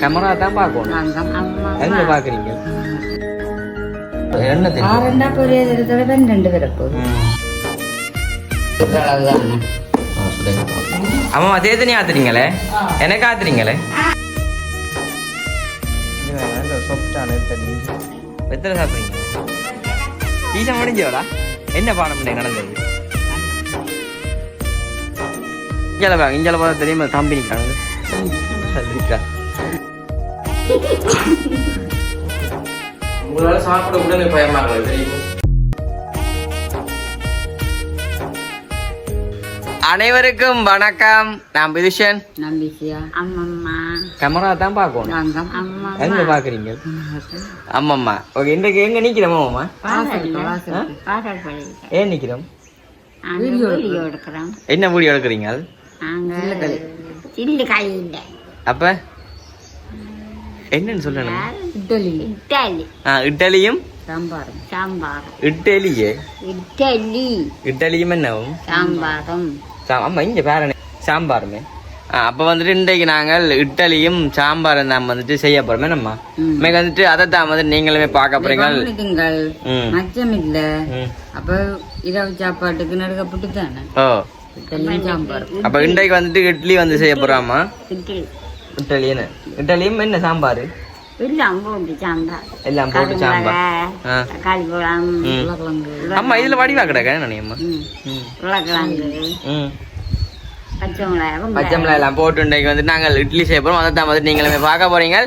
Camera தான் பார்க்கணும் எங்க பாக்குறீங்க என்ன ஆறுண்டா பொரிய தடவை ஆ, சொல்லுங்க. அம்மா தேத்தனி ஆத்துறீங்களே எனக்கு ஆத்துறீங்களே எத்தனை சாப்பிடுறீங்க டீசா முடிஞ்சோடா என்ன பாடம் நடந்தது இங்கே வாங்க இங்கே பார்த்தா தெரியுமா தம்பி நிற்காங்க உங்களால சாப்பிட கூட எனக்கு பயமா இருக்குது தெரியுமா? அனைவருக்கும் வணக்கம். நான் பிதுஷன் அம்மம்மா. கேமரா தான் பார்க்கணும். எங்க பாக்குறீங்க ஆமாம்மா ஓகே இன்றைக்கு எங்க நிக்கிறோம் அம்மா ஏன் நிக்கிறோம்? என்ன வீடியோ எடுக்கிறீங்க? நாங்கள் சில்லு கையில் அப்ப? என்னன்னு சொல்லணும் இட்லி. இட்டாலி ஆ இட்டலியும் சாம்பார் சாம்பார் இட்டலியே இட்டாலி இட்டலியும் என்னவும் சாம்பாரும். ஆமா இங்க பேர சாம்பாருமே. அப்ப வந்துட்டு இன்றைக்கு நாங்கள் இட்டலியும் சாம்பாரும் தான் வந்துட்டு செய்ய போறோமே. நம்ம இன்னைக்கு வந்துட்டு அதை தான் வந்துட்டு நீங்களுமே பார்க்க போறீங்க. மச்சம் இல்ல. அப்ப இரவு சாப்பாட்டுக்கு நடுக்கப்பட்டு தானே ஓ. அப்ப இன்றைக்கு வந்துட்டு இட்லி வந்து செய்ய போறாமா? இட்லி. இட்டலியும் என்ன? சாம்பார்? எல்லாம் போட்டு சாம்பார். எல்லாம் போட்டு சாம்பார். தக்காளி பழம் அம்மா இதுல வடிவா கிடக்க உருளைக்கிழங்கு. பச்சை மிளகாய் எல்லாம் போட்டு இன்றைக்கு வந்து நாங்கள் இட்லி செய்ய போகிறோம் அதை தான் வந்துட்டு நீங்களுமே பார்க்க போறீங்க.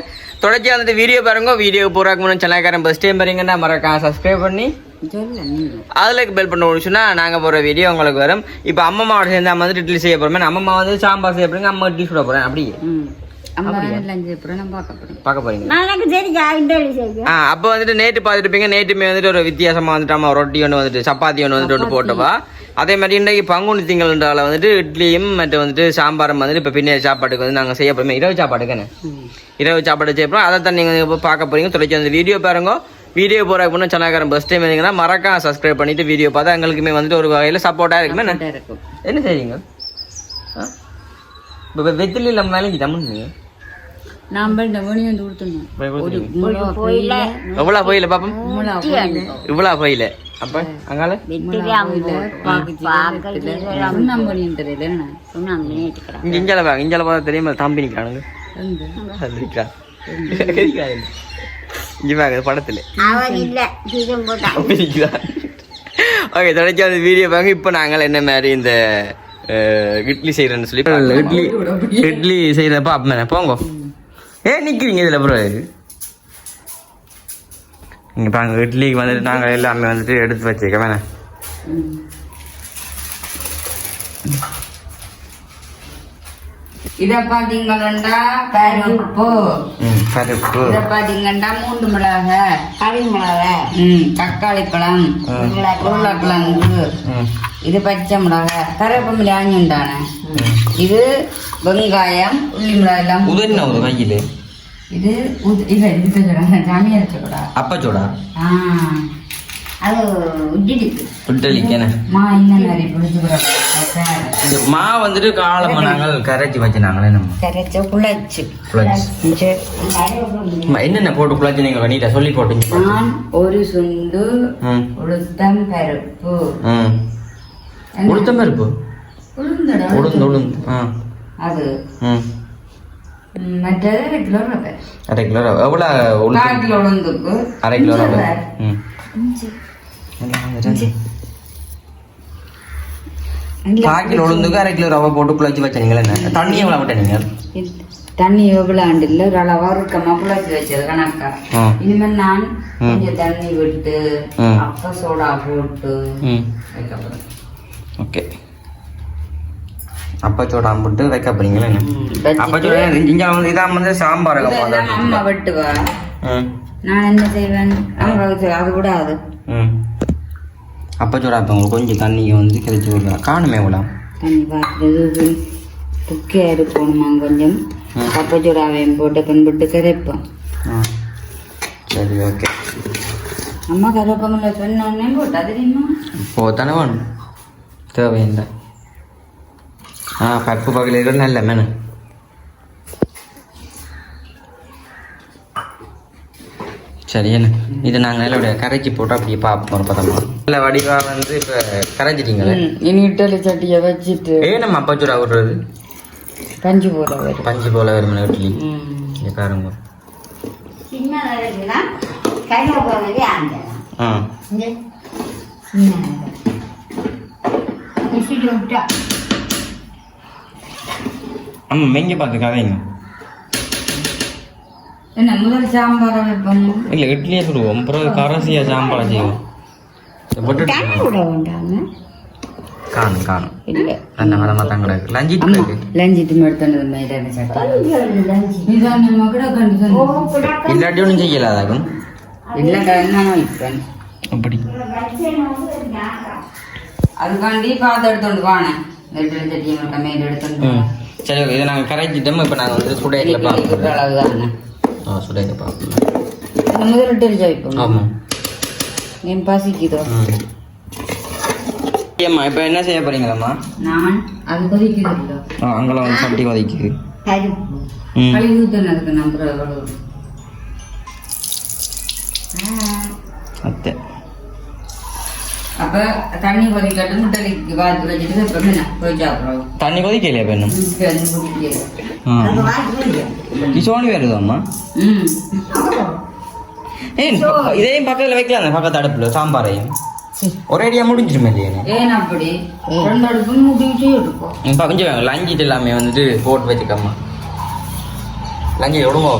தொடர்ச்சியாக வந்துட்டு வீடியோ பாருங்க. வீடியோ போறாக்கு முன்னாடி சேனல்காரன் ஃபஸ்ட் டைம் பாருங்கன்னா மறக்காம சப்ஸ்கிரைப் பண்ணி அதில் பெல் பண்ண முடிச்சுன்னா நாங்கள் போகிற வீடியோ உங்களுக்கு வரும். இப்போ அம்மாவோட சேர்ந்து அம்மா வந்து இட்லி செய்ய போகிறோம் அம்மா வந்து சாம்பார் செய்ய போறீங்க அம்மா இட்லி சுட போகிறேன் அப்படியே. அப்போ வந்துட்டு நேற்று பார்த்துருப்பீங்க நேற்றுமே வந்துட்டு ஒரு வித்தியாசமாக வந்துட்டு அம்மா ரொட்டி ஒன்று வந்துட்டு சப்பாத்தி ஒன்று வந்துட்டு ஒன்று போட்டவா? அதே மாதிரி இன்றைக்கு பங்குனி திங்கள்ன்றால வந்துட்டு இட்லியும் மற்றும் வந்துட்டு சாம்பாரும் வந்துட்டு இப்போ பின்னாடி சாப்பாட்டுக்கு வந்து நாங்கள் செய்ய போகிறோம் இரவு சாப்பாட்டுக்கு இரவு சாப்பாடு செய்ய போகிறோம் அதை தான் நீங்கள் இப்போ பார்க்க போறீங்க. தொடர்ச்சி அந்த வீடியோ பாருங்க. வீடியோ போகிறதுக்கு முன்னே சேனல்காரன் ஃபஸ்ட் டைம் இருந்தீங்கன்னா மறக்காம சப்ஸ்கிரைப் பண்ணிட்டு வீடியோ பார்த்தா எங்களுக்குமே வந்துட்டு ஒரு வகையில் சப்போர்ட்டாக இருக்குமே. இருக்கும். என்ன செய்றீங்க? இப்போ வெத்தில நம்ம வேலைக்கு தமிழ் நீங்கள் போயில. எவ்வளோ போயில பாப்போம்? இவ்வளோ போயில. அப்போ அங்கால? வெட்டிலாம் சுண்ணாம்பணியும் தெரியல என்ன? சுண்ணாம்பு நேற்றுக்கிறேன் இங்க இஞ்சால வாங்க இஞ்சால பார்த்தா தெரியுமா? தம்பி நிற்கிறானுங்க வாங்க படத்துல. ஓகே தொடர்ச்சி அந்த வீடியோ பாருங்க. இப்போ நாங்கள் என்ன மாதிரி இந்த இட்லி செய்யறேன்னு சொல்லி இட்லி இட்லி செய்யறப்ப அப்ப போங்க. ஏ நிக்கிறீங்க இதுல ப்ரோ இங்க பாருங்க இட்லிக்கு வந்துட்டு நாங்கள் எல்லாமே வந்துட்டு எடுத்து வச்சுக்க வேணாம் ம். இத பாத்தீங்கன்னா பருப்பு பருப்பு இத பாத்தீங்கன்னா மூன்று மிளக. கறி மிளகா. ம் தக்காளி பழம். உருளைக்கிழங்கு. இது பச்சை மிளகாய் கருவேப்பிலை தானே இது வெங்காயம் உள்ளி மிளகாய் எல்லாம் உதறின ஒரு கையில்? இது இல்ல இது சொல்றேன் சாமி அரைச்சக்கூடா அப்பச்சோடா? ஆ அது இட்லிக்கு இட்லிக்கு என்ன மா வந்துட்டு காலமா நாங்கள் கரைச்சி வச்சு நாங்களே நம்ம. கரைச்ச குழச்சு என்னென்ன போட்டு குழச்சி நீங்க நீட்டா சொல்லி போட்டீங்க நான் ஒரு சுண்டு உளுத்தம் பருப்பு. ம். உளுத்த பருப்பு? உளுந்து உளுந்து. அது. மற்றது அரை கிலோ ரவை. அரை கிலோ ரவை. எவ்வளோ உளுந்து கால் உளுந்துக்கு. அரை கிலோ ரவை. ம். இஞ்சி. எல்லாம் வந்துட்டு. இல்ல, கால் கிலோ உளுந்துக்கு அரை கிலோ ரவை போட்டு குழச்சி வச்சீங்களா என்ன தண்ணி எவ்வளோ விட்டீங்க இது தண்ணி இல்லை இருக்கமா குழச்சி வச்சது கணக்கா இனிமேல் நான். கொஞ்சம் தண்ணி விட்டு. அப்ப சோடா போட்டு ஓகே அப்பச்சோடா போட்டு வைக்க போறீங்களா என்ன அப்பச்சோட இங்கே வந்து இதான் வந்து சாம்பார் அம்மா வெட்டுவா நான் என்ன செய்வேன் வச்சு அது கூட அது ம். அப்பச்சோடா இப்போ உங்களுக்கு கொஞ்சம் தண்ணியை வந்து கிடைச்சி விடலாம் காணுமே எவ்வளோ தண்ணி பார்க்குறது துக்கியாக இருக்கணுமா கொஞ்சம். கப்பச்சோடாவையும் போட்டு பின்பட்டு கரைப்போம் ஆ. சரி ஓகே. அம்மா கருவேப்பமில்ல சொன்னோன்னே போட்டா தெரியுமா? இப்போ தானே வேணும்? தேவையில்லை. ஆ பருப்பு பகலைகள் நல்ல மேனு. சரி என்ன இது நாங்கள் நல்லபடியாக கரைச்சி போட்டு அப்படியே பார்ப்போம் ஒரு பதமா. இல்லை வடிவா வந்து இப்போ கரைச்சிட்டீங்களே இனி இட்டலி சட்டியை வச்சுட்டு ஏ நம்ம அப்பச்சூரா விடுறது பஞ்சு போல வரும். பஞ்சு போல வருமான இட்லி. விட்டா. ஆமாம் மெங்க பார்த்து கதைங்க. என்ன முதல் சாம்பாரை வைப்போம் இல்லை இட்லியே சுடுவோம். அப்புறம் கரசியாக சாம்பார் செய்வோம். காணும் காணும். இல்லை. அந்த வரமா தான் கிடக்கு. லஞ்சிட்டு இருக்கு. லஞ்சிட்டு மட்டும் மேலான சட்டி இதான் நம்ம கூட கண்டு இல்லாட்டி ஒன்றும் செய்யலாதாகும் இல்லை நான் வைப்பேன் அப்படி. அதுக்காண்டி பார்த்து எடுத்துட்டு வானே. நெட்டு சட்டியை மட்டும் மேல எடுத்துட்டு ம். சரி இதை நாங்கள் கரைச்சிட்டோம் இப்போ நாங்கள் வந்து சுடையில் பார்ப்போம். அளவுதானே ஆ சுடையில் பார்ப்போம் முதல் இட்டலி வைப்போம் ஆமாம் என் பசிக்குதோ ஏம்மா இப்போ என்ன செய்ய போறீங்களம்மா நான் அது கொதிக்குது ஆ அங்கெல்லாம் வந்து சட்டி கொதிக்குது கழுவி நம்புற அத்தை அப்ப தண்ணி கொதிக்கட்டும் முட்டைக்கு காத்து வச்சுட்டு இப்ப என்ன போய் சாப்பிடுறோம் தண்ணி கொதிக்கலையா வாங்கி கிஷோனி வருதாம்மா ம் ஏன் இதையும் பக்கத்தில் வைக்கலாம் பக்கத்து அடுப்பில் சாம்பாரையும் ஒரே அடியாக முடிஞ்சிருமே இல்லையா ஏன் அப்படி ரெண்டு கொஞ்சம் லஞ்சிட்டு எல்லாமே வந்துட்டு போட்டு வச்சுக்கம்மா லஞ்சை விடுங்க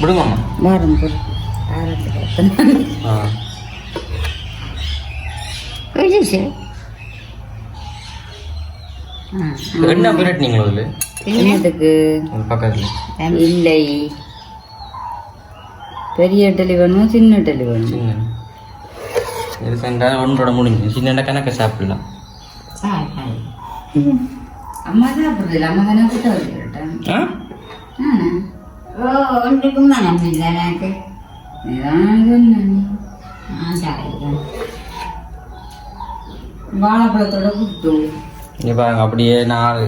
விடுங்கம்மா வாரம் போய் ஆ என்ன நீங்கள் அதில்? என்னத்துக்கு? பக்கத்தில். இல்லை. பெரிய இட்டலி வேணுமா சின்ன இட்டலி வேணுமா? சின்ன. இது ஒன்றோட முடிஞ்சு. சின்ன கணக்கு சாப்பிடலாம். அம்மா சாப்பிடுறது இல்லை. அம்மா தானே கூட்ட வச்சுக்கிட்டேன் ஆ? ஓ ஒன்றுக்கும் மனம் இல்லை எனக்கு. இதான் சொன்னேன். ஆண்டாயிரம் வாழைப்பழத்தோட குட்டு இங்கே பாருங்க அப்படியே நாலு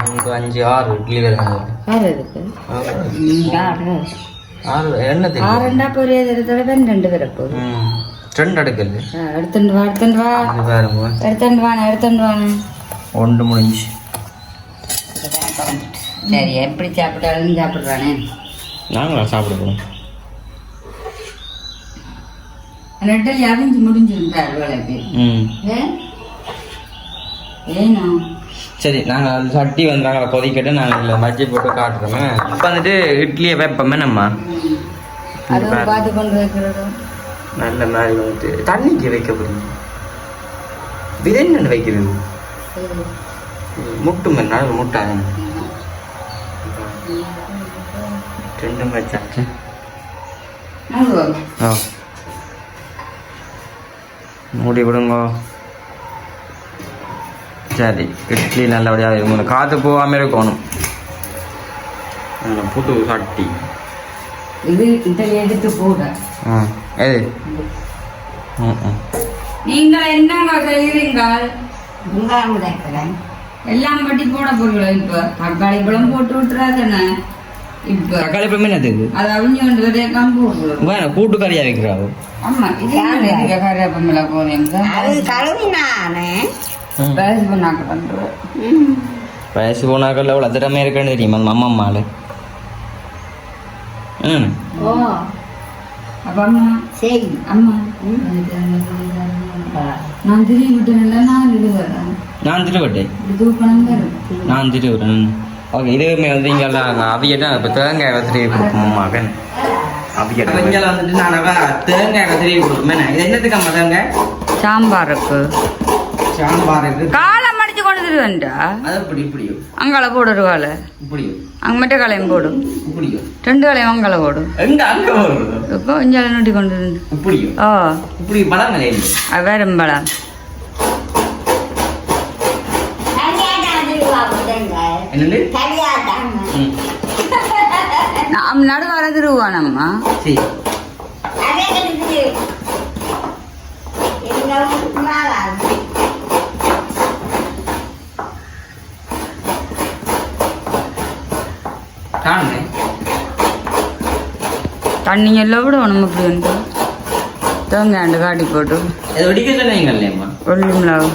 மூணு அஞ்சு ஆறு இட்லி வருங்க வேறு எதுக்கு ஆறு. என்ன தெரியும்? ஆறுண்டா பெரிய தரத்தோட ரெண்டு பிறப்பு ம். ரெண்டு அடுக்கல் எடுத்துட்டு வா எடுத்துட்டு வா. பாருங்க எடுத்துட்டு வானே எடுத்துட்டு வானே ஒன்று முடிஞ்சு. சரி எப்படி சாப்பிட்டாலும் சாப்பிடுறானே? நாங்களா சாப்பிட போகிறோம் நெட்டல் அவிஞ்சு முடிஞ்சிருந்தார் வேலைக்கு ம். சரி நாங்கள் அந்த சட்டி வந்து நாங்கள் கொதிக்கிட்டு நாங்கள் இதில் மஜ்ஜி போட்டு காட்டுறோமே. இப்போ வந்துட்டு இட்லியை வைப்போமே நம்ம. நல்ல மாதிரி வந்துட்டு தண்ணிக்கு வைக்க போறீங்க இது என்ன வைக்கிறது முட்டு மாதிரி நாலு முட்டை. ரெண்டும் வச்சாச்சு நல்வா ஆ. மூடி விடுங்க. சரி இட்லி நல்லபடியாக இருக்கணும் காற்று போகாமல் இருக்கணும். புது சட்டி. இது இந்த எடுத்து போட. ஆ எது? நீங்கள் என்னங்க செய்கிறீங்கள் வெங்காயம் உடைக்கிறேன் எல்லாம் பட்டி போட போறீங்களா இப்ப? தக்காளி பழம் போட்டு விட்டுறாதானே இப்ப தக்காளி பழம் என்னது அது அவிஞ்சு கொண்டு வேணாம் கூட்டு கறியாக வைக்கிறாவோ ஆமா இது கழுவினானே. பேசி பண்ணாக்க பண்றோம் வயசு போனாக்கள் எவ்வளோ திறமை இருக்குன்னு தெரியுமா அந்த அம்மா அம்மாள்? ம். ஓ. அப்ப அம்மா சரி. அம்மா. நான் திரி விட்டேன்ல நான் வரேன் நான் திருவட்டேன் இது தூக்கணும் வரும். நான் திருவுறேன் ஓகே இதுவுமே வந்து இங்கே அவியட்டா இப்போ தேங்காய் கத்திரி கொடுப்போம் மகன். அவியட்டா. இங்கே வந்துட்டு நான் தேங்காய் கத்திரி கொடுப்போம் இது என்னத்துக்கு அம்மா தேங்காய்? சாம்பாருக்கு சாம்பாருக்கு. காலம் அடிச்சு கொண்டு இப்படியோ? அங்கால போடு ஒரு காலை அங்க மட்டும் கலையும் போடு. இப்படியோ? ரெண்டு கலையும் அங்கால போடு. எங்க அங்கே வருது இப்போ இஞ்சால நூட்டி கொண்டு ஓ இப்படி பழங்களே இல்லை அது வேறும்பழம் கல்யாணம் திருவா போதுங்க என்னது? கல்யாணம். ம். நாம் நடுவார திருவானம்மா. சரி அதே கட்டுக்கு எங்க மாறாது காணுமே தண்ணி எல்லாம் விடணும் இப்படி வந்து. தேங்காண்டு காட்டி போட்டு. இது வெடிக்க சொன்னீங்க இல்லையம்மா உள்ளி மிளகு.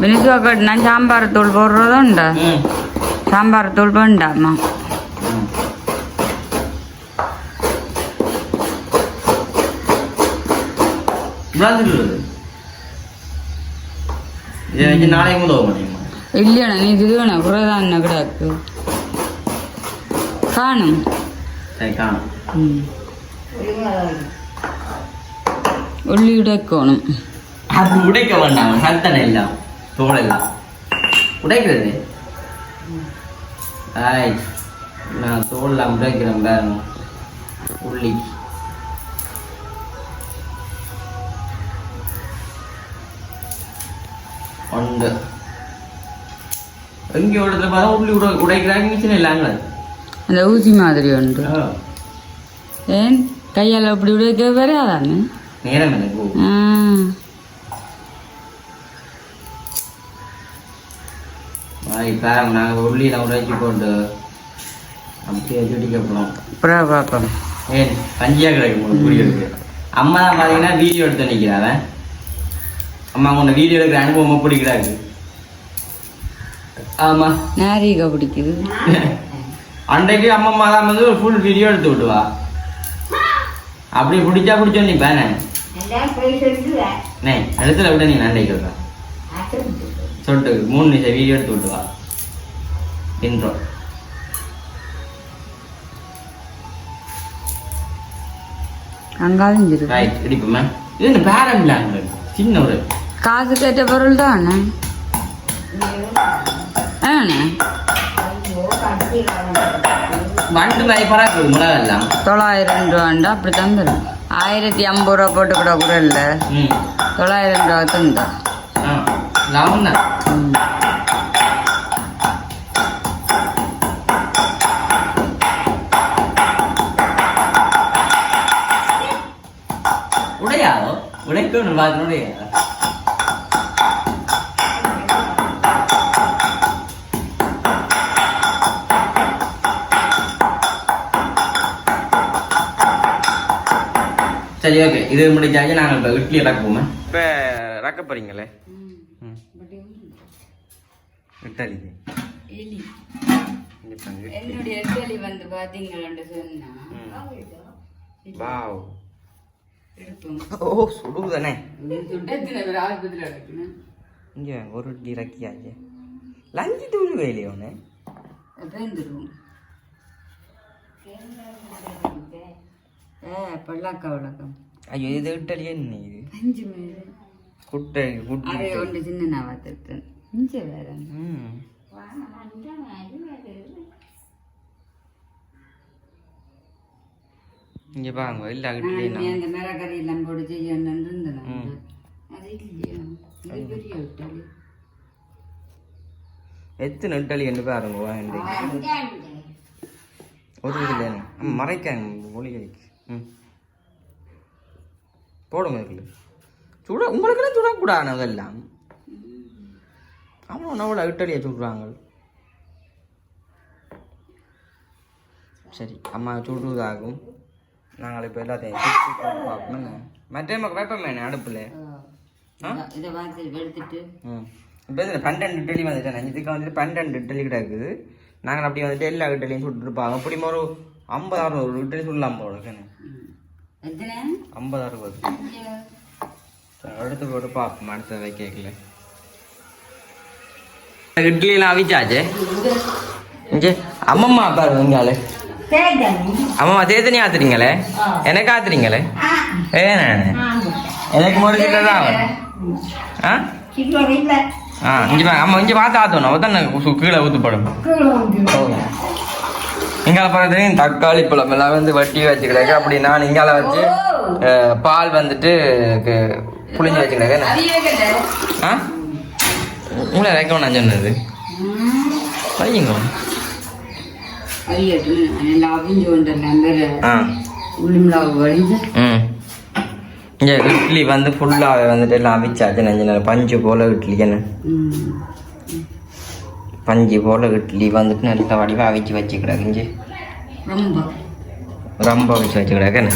மினிசுவா கட்டினா சாம்பார் தூள் போடுறதும் உண்டா? சாம்பார் தூள் வேண்டாமா ம். வச்சு நாளைக்கு முதல் முடியுமா இல்லையாண்ணா நீ இது வேணும். குறைதான் கிடாக்கு. காணும். சரி காணும். உள்ளி உடைக்கணும். அது உடைக்க வேண்டாம். சத்தனை எல்லாம் தோல் எல்லாம் உடைக்கிறது. நான் தோல்லாம் உடைக்கிறேன் பாருங்க. உள்ளி. ஒன்று எங்கே இடத்துல பார்த்தா உள்ளி உட உடைக்கிறாங்க மிஷின் இல்லாங்களே அந்த ஊசி மாதிரி உண்டு ஏன் கையால் அப்படி உடைக்க வராதானே நேரம் எனக்கு பாருங்க நாங்கள் உள்ளியில் உடைச்சி போட்டு அப்படியே சுட்டிக்க போகிறோம் அப்புறம் ஏன் பஞ்சியா கிடக்கு உங்களுக்கு புரியுது அம்மா தான் பார்த்தீங்கன்னா வீடியோ எடுத்து நிற்கிறாங்க அம்மா உன்னை வீடியோ எடுக்கிற அனுபவம் எப்படி கிடாது ஆமா. நாரிகா பிடிக்குது. அன்றைக்கு அம்மா தான் வந்து ஒரு ஃபுல் வீடியோ எடுத்து விட்டுவா அப்படி பிடிச்சா பிடிச்சோ நீ பேனே நே இடத்துல விட நீ அன்றைக்கு சொல்ற. சொல்லிட்டு மூணு நிமிஷம் வீடியோ எடுத்து விட்டுவா இன்றோ அங்காலும் ரைட் இடிப்போமே இது என்ன பேரம் இல்லை சின்ன ஒரு காசு கேட்ட பொருள் தானே? தொள்ளாயிரம் ரூபாண்டா அப்படி தந்துடும் ஆயிரத்தி ஐம்பது ரூபா போட்டு கூட கூட இல்லை தொள்ளாயிரம் ரூபா தந்தா. உடையாதோ உடைக்கணும் பார்த்து உடையாதோ சரி ஓகே இது முடிஞ்சாச்சு நாங்கள் இப்போ இட்லி ரக்குவோமே இப்போ ரக்க போறீங்களே? இட்டாலி. என்னுடைய எலி வந்து பாத்தீங்களான்னு சொன்னா வாவ். ஓ சுடுதானே இங்கே ஒரு இட்லி ரக்கியாச்சு. லஞ்சு தூள் வேலையோன்னு பல்லாக்கா வழக்கம் ஐயோ இது இட்டலி என்ன இது? அஞ்சு மேலே குட்டை குட்டி அரை ஒன்று சின்ன நான் பார்த்துருக்கேன் இங்கே வேற. ம். இங்கே பாருங்க இல்லை இட்லி அந்த மிளகறி எல்லாம் போட்டு செய்யணும்னு இருந்தேன். அது இல்லையா? இது பெரிய விட்டாளி எத்தனை இட்டலி என்று பாருங்க ஒரு என்ன? மறைக்காங்க கறிக்கு ம். போடுங்க இதில். சுட உங்களுக்கெல்லாம் சுடக்கூடாது அதெல்லாம். அவ்வளோ நவள இட்டலியை சுடுறாங்க. சரி அம்மா சுடுவதாகும் நாங்கள் இப்போ எல்லாத்தையும் என்ன? மற்ற நமக்கு வைப்போமே அடுப்பில். இப்போ இதில் பன்னெண்டு இட்லி வந்துட்டேன். இதுக்கு வந்துட்டு பன்னெண்டு இட்லி கிடக்குது நாங்கள் அப்படி வந்துட்டு எல்லா இட்லியும் சுட்டுருப்பாங்க அப்படி ஒரு ஐம்பது அறுபது இட்லி சுடலாம் போல இருக்கேன் ம். எத்தனை ஐம்பது அறுபது அடுத்து போட்டு பார்ப்போம் அடுத்த வைக்கல இட்லிலாம் அவிச்சாச்சு அம்மம்மா பாருங்க இங்காலே அம்மம்மா தேத்தனி ஆத்துறீங்களே எனக்கு ஆத்துறீங்களே ஏ எனக்கு கிட்ட தான். ஆ ஆ இங்கே அம்மா இங்கே பார்த்து அப்போ தான் கீழே ஊற்றுப்படும் இங்கால பார்த்தீங்கன்னா தக்காளி பழம் எல்லாம் வந்து வட்டி வச்சுக்கிடாங்க அப்படி நான் இங்கால வச்சு பால் வந்துட்டு புளிஞ்சு வச்சுக்கிடாங்க ஆ? உங்களை வைக்க நான் சொன்னது. ம். இங்கே இட்லி வந்து ஃபுல்லாக வந்துட்டு எல்லாம் அவிச்சாச்சு. நேரம் பஞ்சு போல இட்லி. என்ன. பஞ்சு போல இட்லி வந்துட்டு நல்ல வடிவாக அவிச்சு வச்சு கிடக்குஞ்சு ரொம்ப. ரொம்ப வச்சு வச்சு கிடக்குன்னு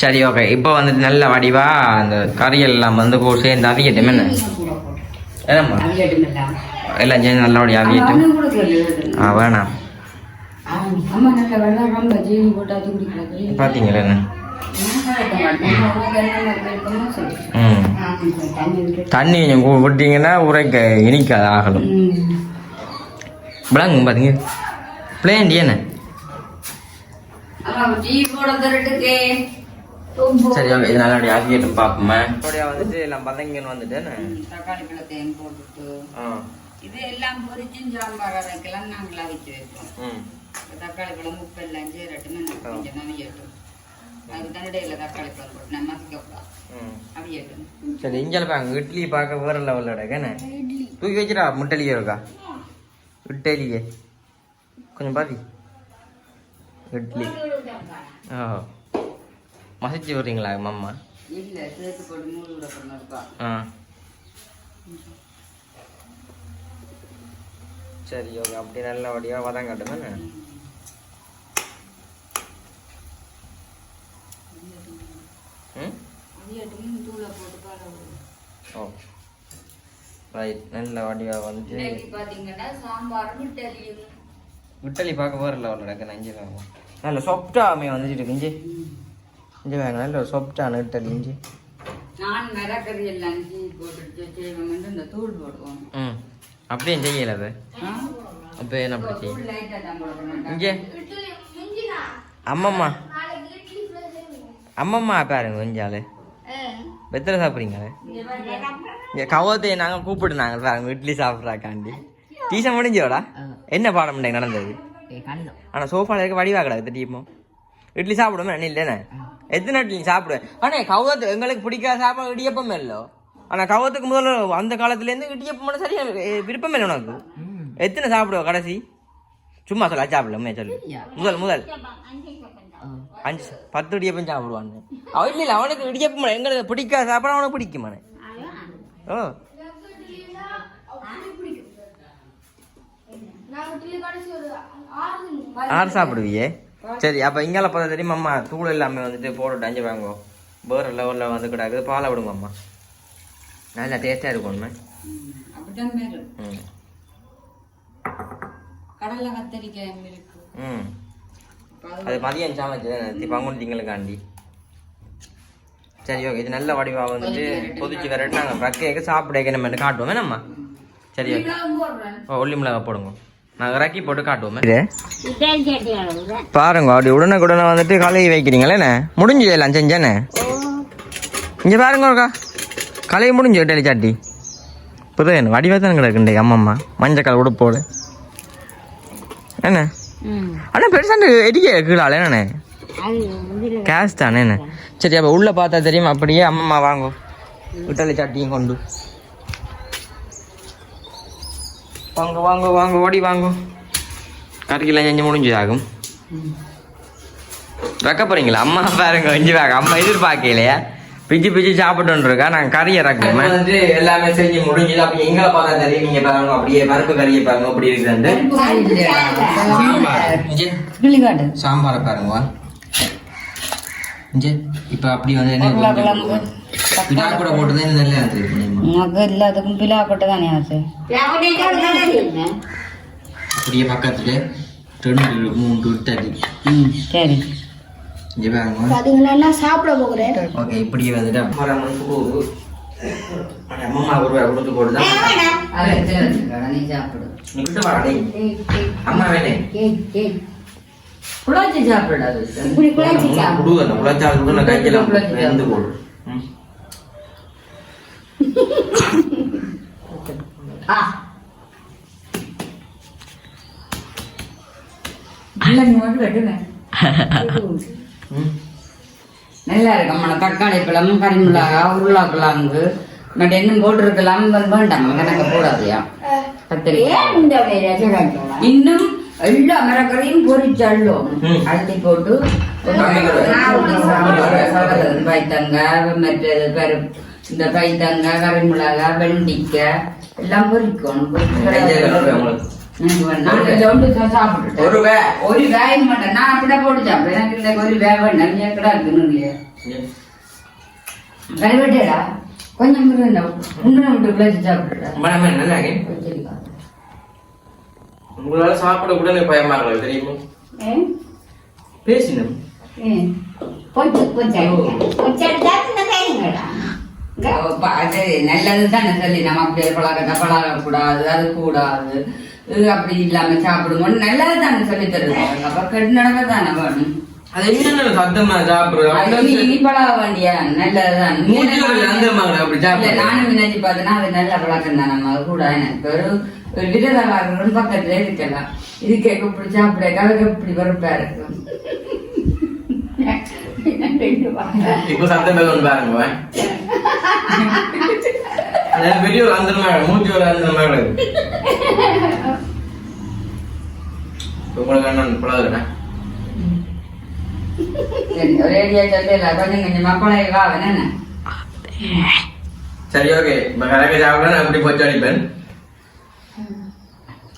சரி ஓகே இப்போ வந்துட்டு நல்ல வடிவாக அந்த கறிகள் எல்லாம் வந்து கூட சேர்ந்து அவியட்டும் என்ன? அவியட்டும் எல்லாம் சேர்ந்து நல்லபடியாக அவியட்டும். ஆ வேணாம். பார்த்தீங்களா என்ன? தண்ணி கொஞ்சம் விட்டீங்கன்னா உரைக்க இனிக்காது ஆகலும். ம். விளங்கும் பார்த்தீங்க பிளேண்டி என்ன. சரி ஓகே இது நல்லபடியாக அவியட்டும் பார்ப்போமே. அப்படியே வந்துட்டு எல்லாம் பதங்கன்னு வந்துட்டு என்ன? ம், தக்காளி பழத்தையும் போட்டுட்டு. இது எல்லாம் பொரிச்சும் சாம்பார் அரைக்கலாம் நாங்கள் அவிச்சு வைப்போம். தக்காளி பழம் உப்பு எல்லாம் சேரட்டும் எனக்கு கொஞ்சம் நவியட்டும் அதுக்கு தண்டையில் தக்காளி பழம் போட்டு நம்ம மசிக்கப்படா ம். அவியட்டும். சரி இஞ்சால பாருங்க இட்லி பார்க்க வேற லெவலில் கிடக்கு என்ன? தூக்கி வச்சுடா முட்டலியே இருக்கா? இட்லியே கொஞ்சம் பாதி இட்லி ஓ மசிச்சு விட்றீங்களா மாமா ஆ சரி ஓகே அப்படி நல்லபடியாக வதம் காட்டுமே என்ன ம் ஓ ரைட் நல்ல வடிவாக வந்து பார்த்தீங்கன்னா சாம்பாரும் விட்டலி பார்க்க போகிற லெவலில் கிடக்கு நஞ்சு வாங்க நல்ல சொப்டாமே வந்துட்டு இருக்கு இஞ்சி. இஞ்சி வாங்க நல்ல சொப்டான இட்டலி இஞ்சி. நான் மிளகறி எல்லாம் டீ போட்டுட்டு செய்வோம் இந்த தூள் போடுவோம். ம். அப்படியே செய்யல அது? அப்போ என்ன அப்படி இங்கே அம்மம்மா. அம்மம்மா பாருங்க கொஞ்சாலு வெத்தலை சாப்பிட்றீங்களே இங்கே கவத்தை நாங்கள் கூப்பிட்டு நாங்கள் பாருங்க இட்லி சாப்பிட்றாக்காண்டி டீசன் முடிஞ்சோடா என்ன பாடம் நடந்தது? ஆனால் சோஃபாவில் இருக்க வடிவா கிடக்கு டீமோ இட்லி அண்ணன் இல்லைண்ணே எத்தனை இட்லி சாப்பிடுவேன் ஆனால் கவத்து எங்களுக்கு பிடிக்காத சாப்பாடு இடியப்பம் இல்லை. ஆனால் கவத்துக்கு முதல்ல அந்த காலத்துலேருந்து இடியப்பம் மட்டும் சரியா எ- விருப்பம் இல்லை உனக்கு. எத்தனை சாப்பிடுவோம் கடைசி? சும்மா சொல்ல சாப்பிடல சொல்லு. முதல் முதல். அஞ்சு பத்து இடியப்பம் சாப்பிடுவான்னு அவன் இல்லை இல்லை அவனுக்கு இடியப்பம் எங்களுக்கு பிடிக்காத சாப்பாடு அவனுக்கு பிடிக்குமானே ஓ. ஆறு சாப்பிடுவியே? சரி அப்போ இங்கால பார்த்தா தெரியும் அம்மா தூள் எல்லாமே வந்துட்டு போட்டுட்டு அஞ்சு வாங்குவோம். வேறு லெவலில் வந்து கிடக்குது பாலை விடுங்க அம்மா. நல்லா டேஸ்ட்டாக இருக்கும்மே ம், அப்படிதான் மேலும் ம். கடலை கத்தரிக்காய் இருக்கு. ம். அது மதியம் சமைச்சு பங்குனி திங்களுக்காண்டி சரி ஓகே இது நல்ல வடிவாக வந்துட்டு கொதிச்சு வரட்டு நாங்கள் ரக்கையாக சாப்பிட நம்ம காட்டுவோமே நம்ம? சரி ஓகே ஒல்லி ஓ மிளகா போடுங்க. நாங்கள் ரக்கி போட்டு காட்டுவோமே. பாருங்க அப்படி உடனுக்குடனே வந்துட்டு கழுவி வைக்கிறீங்களே முடிஞ்சு எல்லாம் செஞ்சேனே இங்கே பாருங்க ஒருக்கா. கழுவி முடிஞ்சு டெலிச்சாட்டி சாட்டி. புது வடிவாக தான் கிடக்குண்டே அம்மம்மா. மஞ்சக்கால் உடுப்போடு. என்ன? அண்ணா பெருசாண்டு எடிக்க கீழால என்னண்ணே கேஷ் தானே என்ன சரி அப்போ உள்ளே பார்த்தா தெரியும் அப்படியே அம்மம்மா வாங்கோ. இட்டலி சாட்டியும் கொண்டு வாங்க வாங்க வாங்க ஓடி வாங்க. கறிக்கெல்லாம் செஞ்சு முடிஞ்சு ஆகும் வைக்க போறீங்களா? அம்மா பாருங்க கொஞ்சம் வாங்க அம்மா எதிர்பார்க்கலையா? பிச்சு பிச்சு சாப்பிட்டு இருக்கா நாங்கள் கறி இறக்குமே வந்து எல்லாமே செஞ்சு முடிஞ்சது. அப்படி எங்களை பார்த்தா தெரியும். நீங்க பாருங்க அப்படியே பருப்பு கறியை பாருங்க அப்படி கிளிகாடு சாம்பாரை. பாருங்க இப்போ அப்படி வந்து என்ன பிடா கூட போட்டதே நல்லா இருந்துருக்கு உனக்கு எல்லாத்துக்கும் பிலா கொட்டை தானே ஆசை அப்படியே பக்கத்துல ரெண்டு மூன்று இட்டடி ம் சரி. என்ன சாப்பிட போகிறேன். ஓகே இப்படியே வந்துட்டு. அம்மா ஒரு கொடுத்து போடுதான் குழாச்சி சாப்பிடாது குழச்சி கையில போடு. மட்டும் வெட்டுவேன் ம். நல்லா இருக்கு அம்மா தக்காளி பழம் கறிமிளகா உருளைக்கிழங்கு மற்ற இன்னும் போட்டிருக்கலாம். வேண்டாம். கணக்கு போடாதையா? கத்திரிக்காய். இன்னும் எல்லா மிளகரையும் பொரிச்சள்ளும் ம். அழுத்தி போட்டு பைத்தங்காய் மற்றது கரு இந்த பைத்தங்காய் கறிமிளகாய் வெண்டிக்காய் எல்லாம் பொரிக்கணும் ஒரு வே ஒரு மாட்டேன் நான் அப்படியே போட்டு சாப்பிடுவேன் எனக்கு இல்லை ஒரு வேக வேண்டாம் நீ எக்கடா இருக்கணும் இல்லையா. கருவட்டேடா கொஞ்சம் விட்டு பிள்ளைச்சு இருக்கு. உங்களால சாப்பிட கூட எனக்கு பயமா இருக்கு தெரியுமா? பேசினோம் நல்லது தானே சொல்லி. நம்ம அப்படியே பழக்கத்தை பழகக்கூடாது அது கூடாது. இது அப்படி இல்லாம சாப்பிடுவோம் நல்லது தானே சொல்லி தருது அப்ப கெட்டு நடக்க தானே வேணும். அது என்ன சத்தமா சாப்பிடுறது? இனி- இனி பழக வேண்டிய? நல்லதுதான். நானும் நினைச்சு பார்த்தேன்னா அது நல்ல பழக்கம் தான். நம்ம அது கூட எனக்கு ஒரு ஒரு விரதவாரர்களும் பக்கத்துல இருக்கலாம். இது கேட்க இப்படி சாப்பிட கலக்க இப்படி வெறுப்பா இருக்கும் இப்போ சத்தம் பேர் ஒன்று பாருங்க அதாவது வெளிய ஒரு அந்தரமா மூஞ்சி ஒரு அந்தரமா கிடக்கு உங்களுக்கு என்ன பழகுறேன் அடியா சொல்லல கொஞ்சம் கொஞ்சமா பழகவா அவன் என்ன? சரி ஓகே இப்போ கரெக்டாக சாப்பிட நான் எப்படி போச்சு அடிப்பேன்.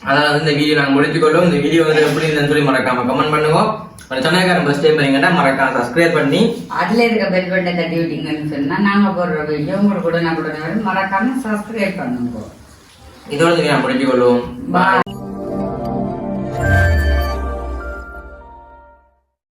அதான் வந்து இந்த வீடியோ நாங்கள் முடிச்சுக்கொள்ளும் இந்த வீடியோ வந்து எப்படி இருந்ததுன்னு சொல்லி மறக்காம கமெண்ட் பண்ணுவோம் ஒரு சொன்னக்காரன் ஃபஸ்ட் டைம் மறக்காம சப்ஸ்கிரைப் பண்ணி. அதுல இருக்க பெல் பட்டை தட்டி விட்டீங்கன்னு சொன்னா நாங்க போடுற வீடியோ உங்களுக்கு உடனே உடனே வரும். மறக்காம சப்ஸ்கிரைப் பண்ணுங்க. இதோட நான் முடிச்சுக்கொள்வோம். பாய்